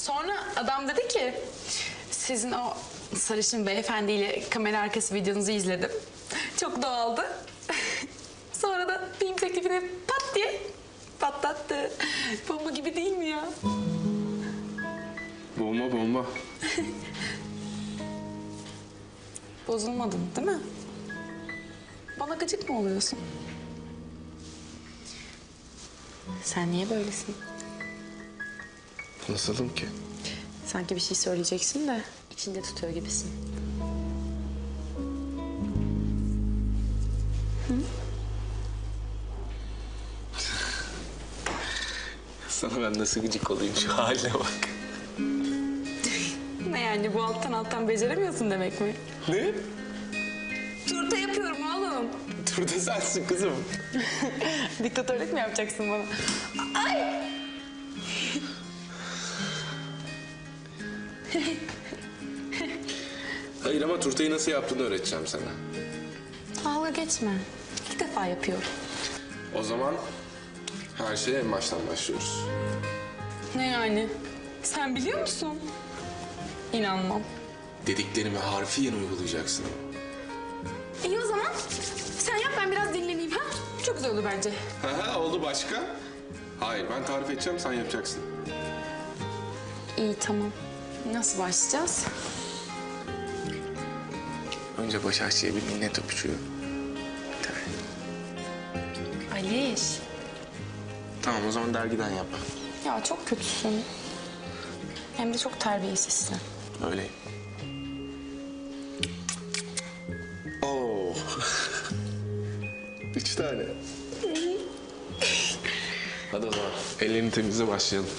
Sonra adam dedi ki sizin o sarışın beyefendiyle kamera arkası videonuzu izledim. Çok doğaldı. Sonra da film teklifini pat diye patlattı. Bomba gibi değil mi ya? Bomba bomba. Bozulmadın değil mi? Bana gıcık mı oluyorsun? Sen niye böylesin? Nasılım ki? Sanki bir şey söyleyeceksin de içinde tutuyor gibisin. Sana ben nasıl gıcık olayım şu haline bak. Ne yani bu alttan alttan beceremiyorsun demek mi? Ne? Turta yapıyorum oğlum. Turda sensin kızım. Diktatörlük mü yapacaksın bana? Ay! Hayır ama turtayı nasıl yaptığını öğreteceğim sana. Dalga geçme. İlk defa yapıyorum. O zaman her şeye en baştan başlıyoruz. Ne yani? Sen biliyor musun? İnanmam. Dediklerimi harfiyen uygulayacaksın. İyi o zaman sen yap ben biraz dinleneyim ha? Çok güzel olur bence. Ha oldu başka? Hayır ben tarif edeceğim sen yapacaksın. İyi tamam. Nasıl başlayacağız? Önce Başakçı'ya bir minnet öpücüğü. Bir tane. Aliş. Tamam o zaman dergiden yap. Ya çok kötüsün. Hem de çok terbiyesizsin. Öyle. Oo. Üç tane. Hadi o zaman ellerini temizle başlayalım.